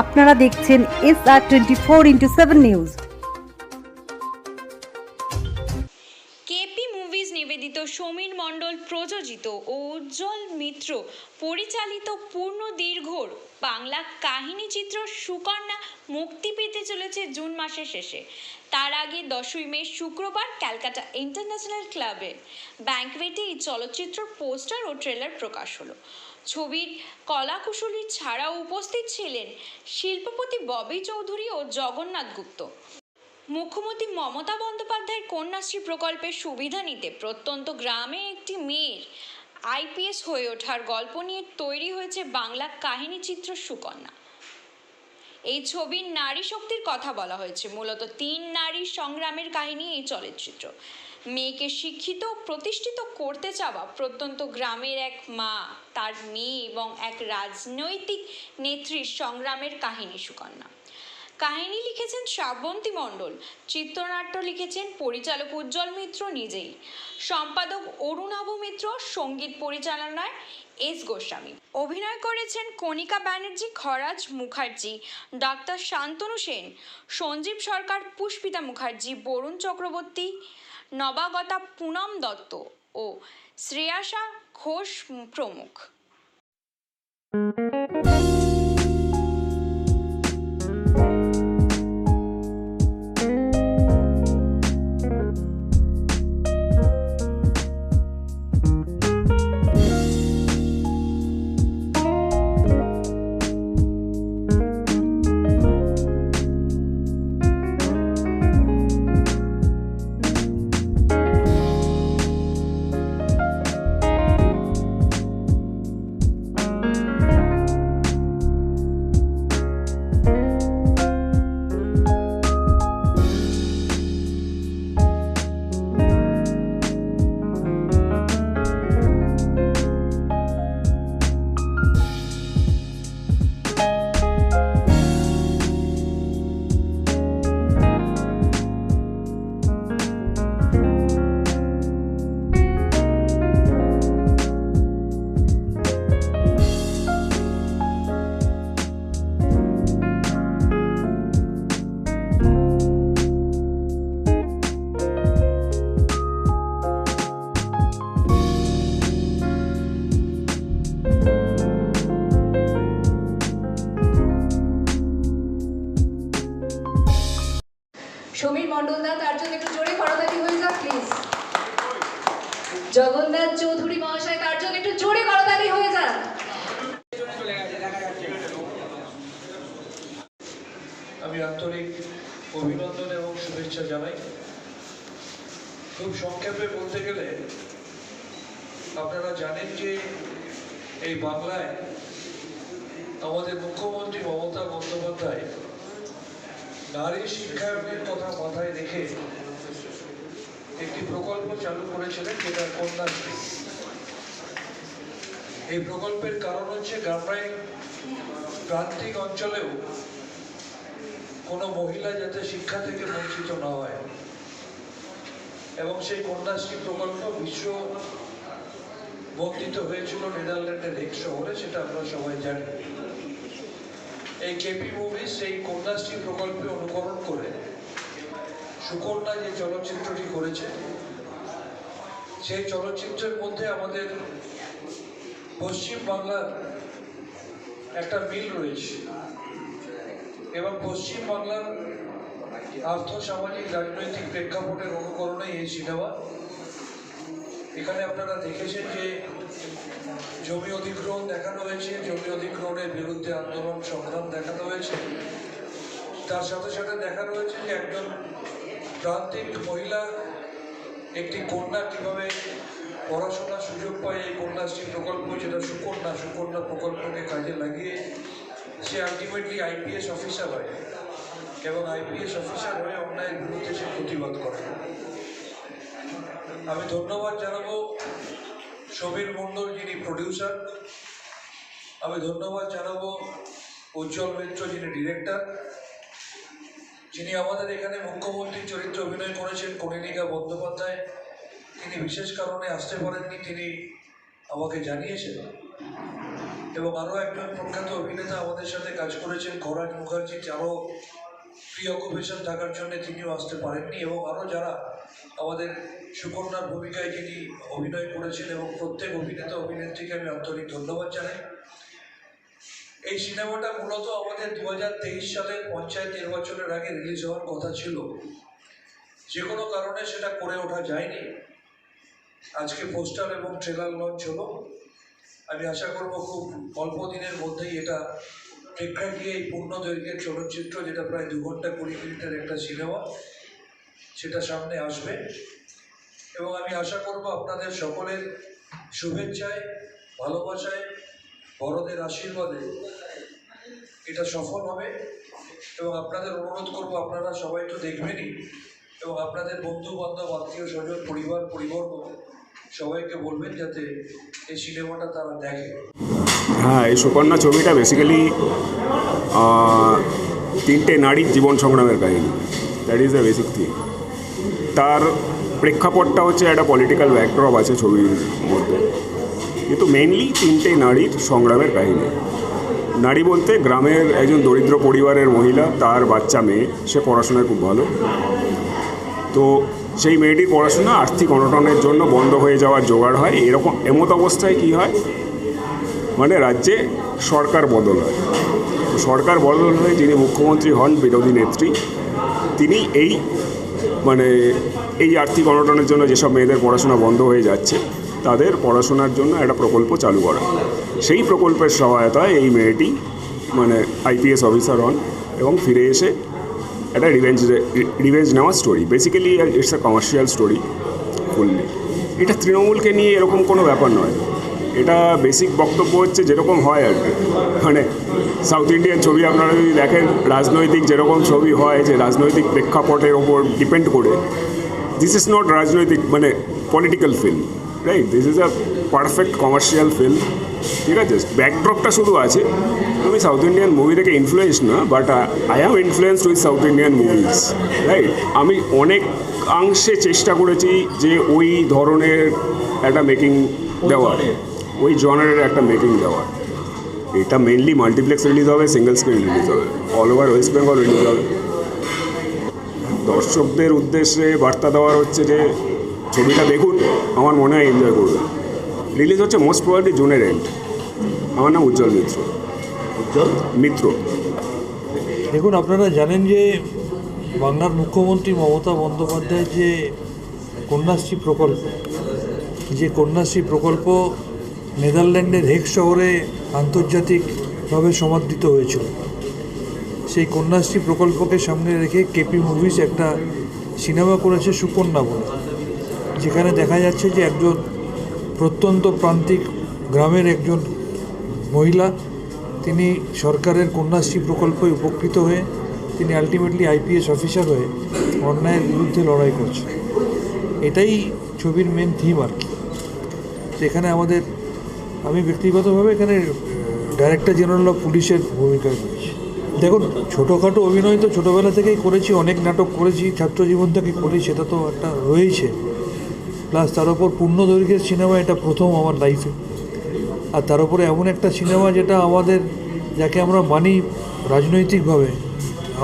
আপনারা দেখছেন S R twenty four into seven news movies নিবেদিত সমীর মণ্ডল প্রযোজিত ও উজ্জ্বল মিত্র পরিচালিত পূর্ণ দীর্ঘর বাংলা কাহিনী চিত্র সুকন্যা মুক্তি পেতে চলেছে জুন মাসের শেষে। তার আগে দশই মে শুক্রবার ক্যালকাটা ইন্টারন্যাশনাল ক্লাবে ব্যাংকওয়েটে এই চলচ্চিত্র, পোস্টার ও ট্রেলার প্রকাশ হলো। ছবির কলাকুশলী ছাড়াও উপস্থিত ছিলেন শিল্পপতি ববি চৌধুরী ও জগন্নাথ গুপ্ত। মুখ্যমন্ত্রী মমতা বন্দ্যোপাধ্যায়ের কন্যাশ্রী প্রকল্পের সুবিধা নিতে প্রত্যন্ত গ্রামে একটি মেয়ের আইপিএস হয়ে ওঠার গল্প নিয়ে তৈরি হয়েছে বাংলা কাহিনী চিত্র সুকন্যা। এই ছবির নারী শক্তির কথা বলা হয়েছে। মূলত তিন নারীর সংগ্রামের কাহিনী এই চলচ্চিত্র। মেয়েকে শিক্ষিত প্রতিষ্ঠিত করতে চাওয়া প্রত্যন্ত গ্রামের এক মা, তার মেয়ে এবং এক রাজনৈতিক নেত্রীর সংগ্রামের কাহিনী সুকন্যা। কাহিনী লিখেছেন শ্রাবন্তী মণ্ডল, চিত্রনাট্য লিখেছেন পরিচালক উজ্জ্বল মিত্র নিজেই। সম্পাদক অরুণাভ মিত্র, সংগীত পরিচালনায় এস গোস্বামী। অভিনয় করেছেন কণিকা ব্যানার্জি, খরাজ মুখার্জি, ডাক্তার শান্তনু সেন, সঞ্জীব সরকার, পুষ্পিতা মুখার্জি, বরুণ চক্রবর্তী নবাগতা পুনম দত্ত ও শ্রেয়াসা ঘোষ প্রমুখ। জগন্নাথ চৌধুরী মহাশয় জন্য একটু জোরে করতালি হয়ে যাক আমি আন্তরিক অভিনন্দন এবং শুভেচ্ছা জানাই। খুব সংক্ষেপে বলতে গেলে, আপনারা জানেন যে এই বাংলায় আমাদের মুখ্যমন্ত্রী মমতা বন্দ্যোপাধ্যায় নারী শিক্ষায়নের কথা মাথায় রেখে একটি প্রকল্প চালু করেছিলেন যেটা কন্যাশ্রী এই প্রকল্পের কারণ হচ্ছে গ্রামায় প্রান্তিক অঞ্চলেও কোনো মহিলা যাতে শিক্ষা থেকে বঞ্চিত না হয়। এবং সেই কন্যাশ্রী প্রকল্প বিশ্ব বর্ধিত হয়েছিল নেদারল্যান্ডের হেগ শহরে, সেটা আমরা সবাই জানি। এই কেপি মুভি সেই কন্যাশ্রী প্রকল্পে অনুকরণ করে সুকন্যা যে চলচ্চিত্রটি করেছে, সেই চলচ্চিত্রের মধ্যে আমাদের পশ্চিম বাংলার একটা মিল রয়েছে এবং পশ্চিম বাংলার আর্থ সামাজিক রাজনৈতিক প্রেক্ষাপটের অনুকরণে এই সিনেমা। এখানে আপনারা দেখেছেন যে জমি অধিগ্রহণ দেখানো হয়েছে, জমি অধিগ্রহণের বিরুদ্ধে আন্দোলন, সংগ্রাম দেখানো হয়েছে। তার সাথে সাথে দেখানো হয়েছে যে একজন প্রান্তিক মহিলা একটি কন্যা কীভাবে পড়াশোনার সুযোগ পায়, এই কন্যাশ্রী প্রকল্প যেটা সুকন্যা সুকন্যা প্রকল্পকে কাজে লাগিয়ে সে আলটিমেটলি আইপিএস অফিসার হয় এবং আইপিএস অফিসার হয়ে অন্যায়ের বিরুদ্ধে সে প্রতিবাদ করে। আমি ধন্যবাদ জানাব সমীর মণ্ডল, যিনি প্রডিউসার আমি ধন্যবাদ জানাব উজ্জ্বল মিত্র, যিনি ডিরেক্টর যিনি আমাদের এখানে মুখ্যমন্ত্রীর চরিত্রে অভিনয় করেছেন কনিনিকা বন্দ্যোপাধ্যায়, তিনি বিশেষ কারণে আসতে পারেননি, তিনি আমাকে জানিয়েছেন। এবং আরও একজন প্রখ্যাত অভিনেতা আমাদের সাথে কাজ করেছেন খরাজ মুখার্জি, যারও প্রি অকুপেশন থাকার জন্য তিনিও আসতে পারেননি। এবং আরও যারা আমাদের সুকন্যার ভূমিকায় যিনি অভিনয় করেছেন এবং প্রত্যেক অভিনেতা অভিনেত্রীকে আমি আন্তরিক ধন্যবাদ জানাই। এই সিনেমাটা মূলত আমাদের দু হাজার তেইশ সালের পঞ্চায়েত নির্বাচনের আগে রিলিজ হওয়ার কথা ছিল। যে কোনো কারণে সেটা করে ওঠা যায়নি। আজকে পোস্টার এবং ট্রেলার লঞ্চ হলো। আমি আশা করব খুব অল্প দিনের মধ্যেই এটা প্রেক্ষাগৃহে এই পূর্ণ দৈর্ঘ্যের চলচ্চিত্র, যেটা প্রায় দু ঘণ্টা কুড়ি মিনিটের একটা সিনেমা, সেটা সামনে আসবে। এবং আমি আশা করব আপনাদের সকলের শুভেচ্ছায়, ভালোবাসায় বড়দের আশীর্বাদে এটা সফল হবে এবং আপনাদের অনুরোধ করব, আপনারা সবাই তো দেখবেনই এবং আপনাদের বন্ধু বান্ধব আত্মীয় স্বজন, পরিবার, পরিবর্গ সবাইকে বলবেন যাতে এই সিনেমাটা তারা দেখে। হ্যাঁ এই সুকন্যা ছবিটা বেসিক্যালি তিনটে নারীর জীবন সংগ্রামের কাহিনী। That is the basic thing তার প্রেক্ষাপটটা হচ্ছে একটা পলিটিক্যাল ব্যাকড্রপ আছে ছবির মধ্যে। কিন্তু মেনলি তিনটে নারীর সংগ্রামের কাহিনী। নারী বলতে গ্রামের একজন দরিদ্র পরিবারের মহিলা, তার বাচ্চা মেয়ে। সে পড়াশোনায় খুব ভালো। তো সেই মেয়েটির পড়াশোনা আর্থিক অনটনের জন্য বন্ধ হয়ে যাওয়ার জোগাড় হয়। এরকম এমত অবস্থায় কী হয়? মানে রাজ্যে সরকার বদল হয়। সরকার বদল হয়ে যিনি মুখ্যমন্ত্রী হন, বিরোধী নেত্রী, তিনি এই মানে এই আর্থিক অনটনের জন্য যেসব মেয়েদের পড়াশোনা বন্ধ হয়ে যাচ্ছে তাদের পড়াশোনার জন্য একটা প্রকল্প চালু করা। সেই প্রকল্পের সহায়তায় এই মেয়েটি মানে আইপিএস অফিসার হন এবং ফিরে এসে একটা রিভেঞ্জ রিভেঞ্জ নেওয়ার story basically it's a commercial story fully এটা তৃণমূলকে নিয়ে এরকম কোনো ব্যাপার নয়। এটা বেসিক বক্তব্য হচ্ছে যেরকম হয় আর কি। মানে সাউথ ইন্ডিয়ান ছবি আপনারা যদি দেখেন, রাজনৈতিক যেরকম ছবি হয়, যে রাজনৈতিক প্রেক্ষাপটের ওপর ডিপেন্ড করে দিস ইজ নট রাজনৈতিক মানে political film right this is a perfect commercial film ঠিক আছে? ব্যাকড্রপটা শুধু আছে। আমি সাউথ ইন্ডিয়ান মুভি থেকে ইনফ্লুয়েন্স না but I am influenced with south Indian movies right আমি অনেক অংশে চেষ্টা করেছি যে ওই ধরনের একটা মেকিং দেওয়ার ওই জনারের একটা মেকিং দেওয়ার এটা মেনলি মাল্টিপ্লেক্স রিলিজ হবে সিঙ্গেল স্ক্রিন রিলিজ হবে। All over West Bengal release হবে। দর্শকদের উদ্দেশ্যে বার্তা দেওয়ার হচ্ছে যে ছবিটা দেখুন আমার মনে হয় এনজয় করবে। রিলিজ হচ্ছে মোস্ট প্রবাবলি জুনের এন্ড আমার নাম উজ্জ্বল মিত্র। উজ্জ্বল? মিত্র। দেখুন আপনারা জানেন যে বাংলার মুখ্যমন্ত্রী মমতা বন্দ্যোপাধ্যায়ের যে কন্যাশ্রী প্রকল্প যে কন্যাশ্রী প্রকল্প নেদারল্যান্ডের হেগ শহরে আন্তর্জাতিকভাবে সমাদৃত হয়েছিল। সেই কন্যাশ্রী প্রকল্পকে সামনে রেখে কেপি মুভিজ একটা সিনেমা করেছে সুকন্যা বলে। যেখানে দেখা যাচ্ছে যে একজন প্রত্যন্ত প্রান্তিক গ্রামের একজন মহিলা, তিনি সরকারের কন্যাশ্রী প্রকল্পে উপকৃত হয়ে তিনি আলটিমেটলি আইপিএস অফিসার হয়ে অন্যায়ের বিরুদ্ধে লড়াই করছে এটাই ছবির মেন থিম আর কি। এখানে আমাদের, আমি ব্যক্তিগতভাবে এখানে ডাইরেক্টর জেনারেল অফ পুলিশের ভূমিকায় করেছি দেখুন, ছোটোখাটো অভিনয় তো ছোটোবেলা থেকেই করেছি, অনেক নাটক করেছি ছাত্র জীবন থেকে করি সেটা তো একটা রয়েছে। প্লাস তার উপর পূর্ণ দৈর্ঘ্যের সিনেমা এটা প্রথম আমার লাইফে আর তার উপরে এমন একটা সিনেমা যেটা আমাদের, যাকে আমরা মানি রাজনৈতিকভাবে,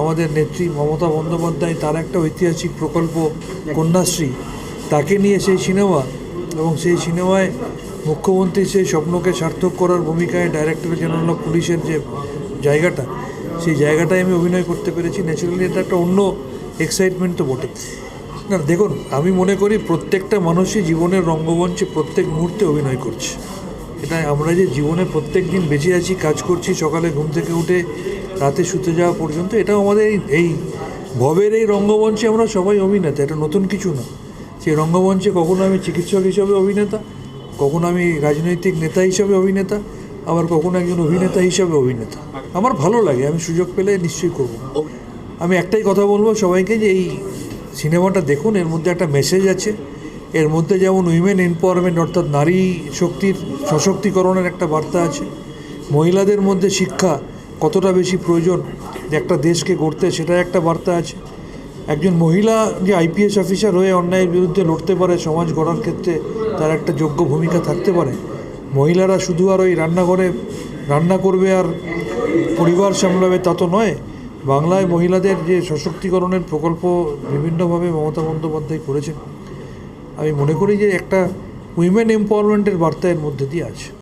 আমাদের নেত্রী মমতা বন্দ্যোপাধ্যায় তার একটা ঐতিহাসিক প্রকল্প কন্যাশ্রী, তাকে নিয়ে সেই সিনেমা এবং সেই সিনেমায় মুখ্যমন্ত্রী সেই স্বপ্নকে সার্থক করার ভূমিকায় ডাইরেক্টর জেনারেল অফ পুলিশের যে জায়গাটা, সেই জায়গাটায় আমি অভিনয় করতে পেরেছি। ন্যাচারালি এটা একটা অন্য এক্সাইটমেন্ট তো বটে না দেখুন, আমি মনে করি প্রত্যেকটা মানুষই জীবনের রঙ্গমঞ্চে প্রত্যেক মুহূর্তে অভিনয় করছে। এটা আমরা যে জীবনে প্রত্যেক দিন বেঁচে আছি, কাজ করছি, সকালে ঘুম থেকে উঠে রাতে শুতে যাওয়া পর্যন্ত, এটাও আমাদের এই ভবের এই রঙ্গমঞ্চে আমরা সবাই অভিনেতা, এটা নতুন কিছু না। সেই রঙ্গমঞ্চে কখনো আমি চিকিৎসক হিসাবে অভিনেতা, কখনো আমি রাজনৈতিক নেতা হিসাবে অভিনেতা, আবার কখনো একজন অভিনেতা হিসাবে অভিনেতা। আমার ভালো লাগে, আমি সুযোগ পেলে নিশ্চয়ই করব। আমি একটাই কথা বলব সবাইকে যে এই সিনেমাটা দেখুন, এর মধ্যে একটা মেসেজ আছে। এর মধ্যে যেমন উইমেন এম্পাওয়ারমেন্ট অর্থাৎ নারী শক্তির সশক্তিকরণের একটা বার্তা আছে। মহিলাদের মধ্যে শিক্ষা কতটা বেশি প্রয়োজন যে একটা দেশকে গড়তে সেটা একটা বার্তা আছে। একজন মহিলা যে আইপিএস অফিসার হয়ে অন্যায়ের বিরুদ্ধে লড়তে পারে, সমাজ গড়ার ক্ষেত্রে তার একটা যোগ্য ভূমিকা থাকতে পারে। মহিলারা শুধু আর ওই রান্নাঘরে রান্না করবে আর পরিবার সামলাবে তা তো নয় বাংলায় মহিলাদের যে সশক্তিকরণের প্রকল্প বিভিন্নভাবে মমতা বন্দ্যোপাধ্যায় করেছেন, আমি মনে করি যে একটা উইমেন এম্পাওয়ারমেন্টের বার্তা এর মধ্যে দিয়ে আছে।